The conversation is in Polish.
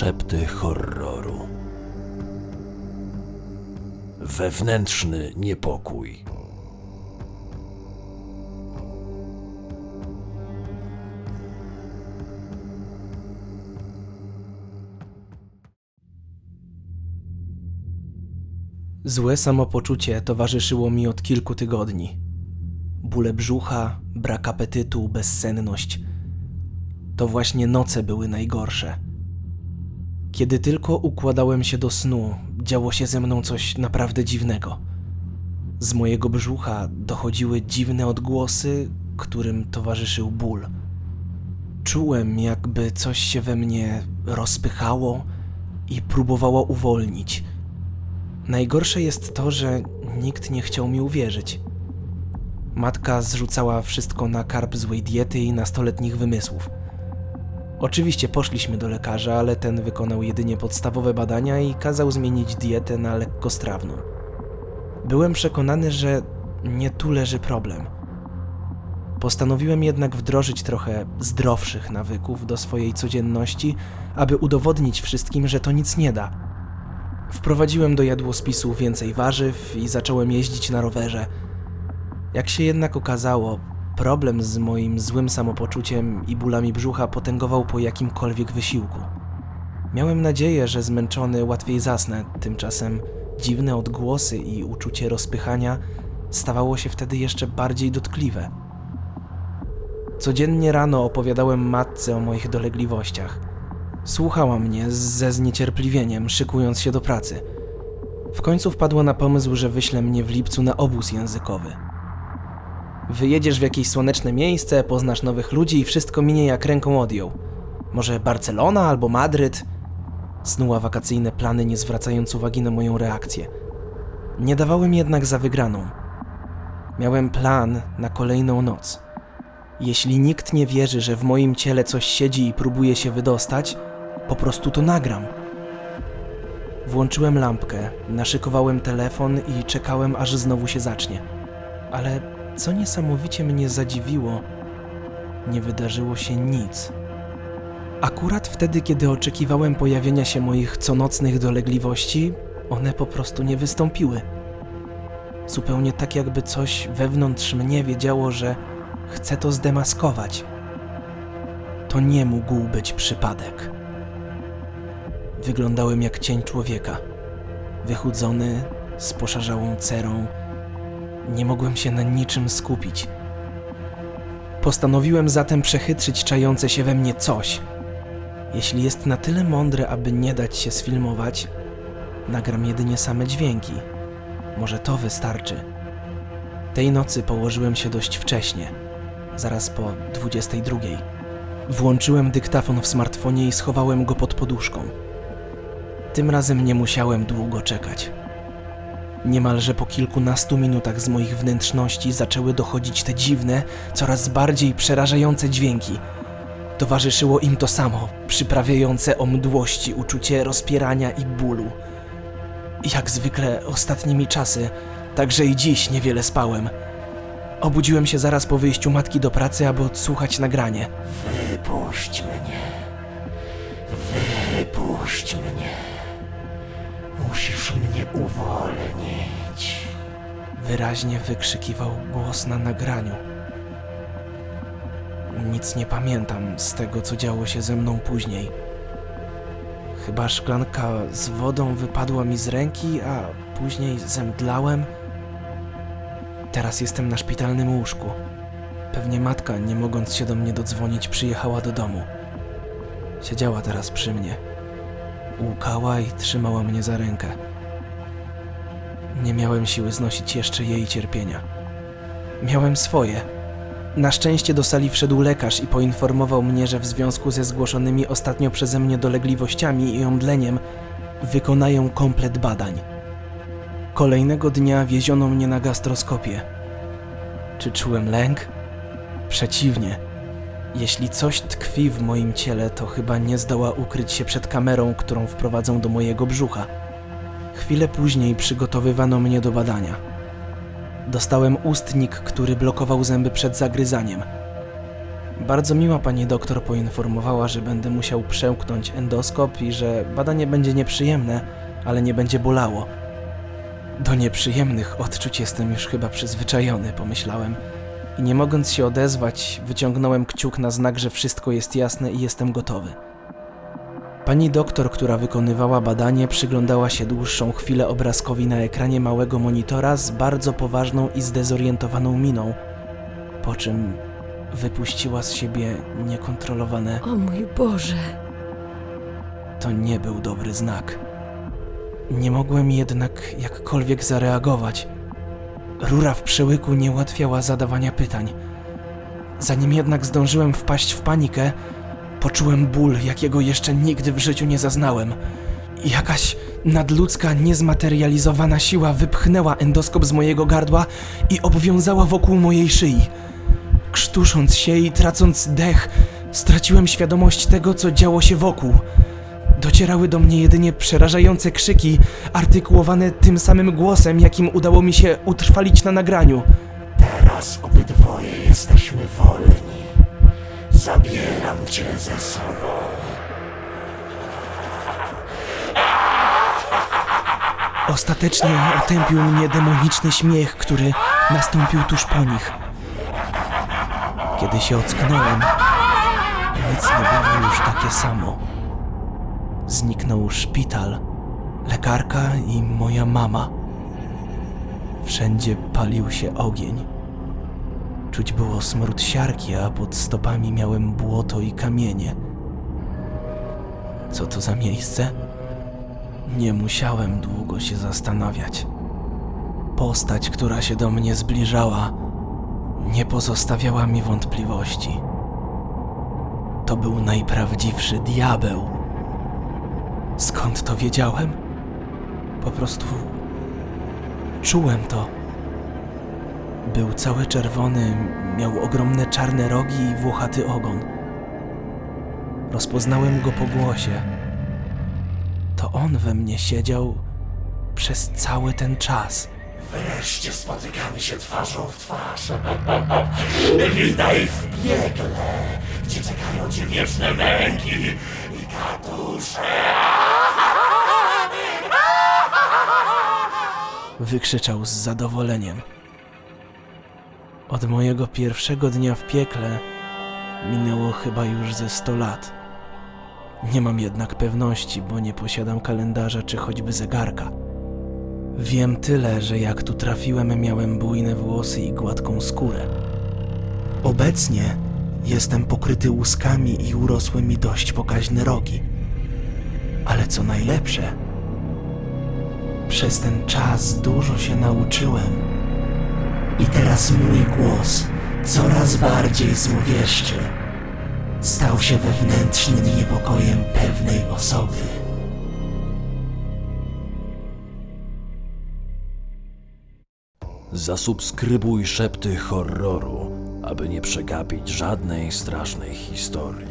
Szepty horroru. Wewnętrzny niepokój. Złe samopoczucie towarzyszyło mi od kilku tygodni. Bóle brzucha, brak apetytu, bezsenność. To właśnie noce były najgorsze. Kiedy tylko układałem się do snu, działo się ze mną coś naprawdę dziwnego. Z mojego brzucha dochodziły dziwne odgłosy, którym towarzyszył ból. Czułem, jakby coś się we mnie rozpychało i próbowało uwolnić. Najgorsze jest to, że nikt nie chciał mi uwierzyć. Matka zrzucała wszystko na karb złej diety i nastoletnich wymysłów. Oczywiście poszliśmy do lekarza, ale ten wykonał jedynie podstawowe badania i kazał zmienić dietę na lekkostrawną. Byłem przekonany, że nie tu leży problem. Postanowiłem jednak wdrożyć trochę zdrowszych nawyków do swojej codzienności, aby udowodnić wszystkim, że to nic nie da. Wprowadziłem do jadłospisu więcej warzyw i zacząłem jeździć na rowerze. Jak się jednak okazało, problem z moim złym samopoczuciem i bólami brzucha potęgował po jakimkolwiek wysiłku. Miałem nadzieję, że zmęczony łatwiej zasnę, tymczasem dziwne odgłosy i uczucie rozpychania stawało się wtedy jeszcze bardziej dotkliwe. Codziennie rano opowiadałem matce o moich dolegliwościach. Słuchała mnie ze zniecierpliwieniem, szykując się do pracy. W końcu wpadła na pomysł, że wyśle mnie w lipcu na obóz językowy. Wyjedziesz w jakieś słoneczne miejsce, poznasz nowych ludzi i wszystko minie jak ręką odjął. Może Barcelona albo Madryt? Snuła wakacyjne plany, nie zwracając uwagi na moją reakcję. Nie dawałem jednak za wygraną. Miałem plan na kolejną noc. Jeśli nikt nie wierzy, że w moim ciele coś siedzi i próbuje się wydostać, po prostu to nagram. Włączyłem lampkę, naszykowałem telefon i czekałem, aż znowu się zacznie. Ale co niesamowicie mnie zadziwiło, nie wydarzyło się nic. Akurat wtedy, kiedy oczekiwałem pojawienia się moich conocnych dolegliwości, one po prostu nie wystąpiły. Zupełnie tak, jakby coś wewnątrz mnie wiedziało, że chcę to zdemaskować. To nie mógł być przypadek. Wyglądałem jak cień człowieka. Wychudzony, z poszarzałą cerą. Nie mogłem się na niczym skupić. Postanowiłem zatem przechytrzyć czające się we mnie coś. Jeśli jest na tyle mądre, aby nie dać się sfilmować, nagram jedynie same dźwięki. Może to wystarczy. Tej nocy położyłem się dość wcześnie, zaraz po 22. Włączyłem dyktafon w smartfonie i schowałem go pod poduszką. Tym razem nie musiałem długo czekać. Niemalże po kilkunastu minutach z moich wnętrzności zaczęły dochodzić te dziwne, coraz bardziej przerażające dźwięki. Towarzyszyło im to samo, przyprawiające o mdłości uczucie rozpierania i bólu. Jak zwykle ostatnimi czasy, także i dziś niewiele spałem. Obudziłem się zaraz po wyjściu matki do pracy, aby odsłuchać nagranie. Wypuść mnie. Wypuść mnie. Musisz mnie uwolnić. Wyraźnie wykrzykiwał głos na nagraniu. Nic nie pamiętam z tego, co działo się ze mną później. Chyba szklanka z wodą wypadła mi z ręki, a później zemdlałem. Teraz jestem na szpitalnym łóżku. Pewnie matka, nie mogąc się do mnie dodzwonić, przyjechała do domu. Siedziała teraz przy mnie. Łukała i trzymała mnie za rękę. Nie miałem siły znosić jeszcze jej cierpienia. Miałem swoje. Na szczęście do sali wszedł lekarz i poinformował mnie, że w związku ze zgłoszonymi ostatnio przeze mnie dolegliwościami i omdleniem wykonają komplet badań. Kolejnego dnia wieziono mnie na gastroskopię. Czy czułem lęk? Przeciwnie. Jeśli coś tkwi w moim ciele, to chyba nie zdoła ukryć się przed kamerą, którą wprowadzą do mojego brzucha. Chwilę później przygotowywano mnie do badania. Dostałem ustnik, który blokował zęby przed zagryzaniem. Bardzo miła pani doktor poinformowała, że będę musiał przełknąć endoskop i że badanie będzie nieprzyjemne, ale nie będzie bolało. Do nieprzyjemnych odczuć jestem już chyba przyzwyczajony, pomyślałem. I nie mogąc się odezwać, wyciągnąłem kciuk na znak, że wszystko jest jasne i jestem gotowy. Pani doktor, która wykonywała badanie, przyglądała się dłuższą chwilę obrazkowi na ekranie małego monitora z bardzo poważną i zdezorientowaną miną, po czym wypuściła z siebie niekontrolowane. O mój Boże. To nie był dobry znak. Nie mogłem jednak jakkolwiek zareagować. Rura w przełyku nie ułatwiała zadawania pytań. Zanim jednak zdążyłem wpaść w panikę, poczułem ból, jakiego jeszcze nigdy w życiu nie zaznałem. Jakaś nadludzka, niezmaterializowana siła wypchnęła endoskop z mojego gardła i obwiązała wokół mojej szyi. Krztusząc się i tracąc dech, straciłem świadomość tego, co działo się wokół. Docierały do mnie jedynie przerażające krzyki, artykułowane tym samym głosem, jakim udało mi się utrwalić na nagraniu. Teraz obydwoje jesteśmy wolni. Zabieram cię ze sobą. Ostatecznie otępił mnie demoniczny śmiech, który nastąpił tuż po nich. Kiedy się ocknąłem, nic nie było już takie samo. Zniknął szpital, lekarka i moja mama. Wszędzie palił się ogień. Czuć było smród siarki, a pod stopami miałem błoto i kamienie. Co to za miejsce? Nie musiałem długo się zastanawiać. Postać, która się do mnie zbliżała, nie pozostawiała mi wątpliwości. To był najprawdziwszy diabeł. Skąd to wiedziałem? Po prostu czułem to. Był cały czerwony, miał ogromne czarne rogi i włochaty ogon. Rozpoznałem go po głosie. To on we mnie siedział przez cały ten czas. Wreszcie spotykamy się twarzą w twarz. Witaj w piekle, gdzie czekają cię wieczne męki i katusze. Wykrzyczał z zadowoleniem. Od mojego pierwszego dnia w piekle minęło chyba już ze 100 lat. Nie mam jednak pewności, bo nie posiadam kalendarza czy choćby zegarka. Wiem tyle, że jak tu trafiłem, miałem bujne włosy i gładką skórę. Obecnie jestem pokryty łuskami i urosły mi dość pokaźne rogi. Ale co najlepsze, przez ten czas dużo się nauczyłem. I teraz mój głos coraz bardziej złowieszczy stał się wewnętrznym niepokojem pewnej osoby. Zasubskrybuj szepty horroru, aby nie przegapić żadnej strasznej historii.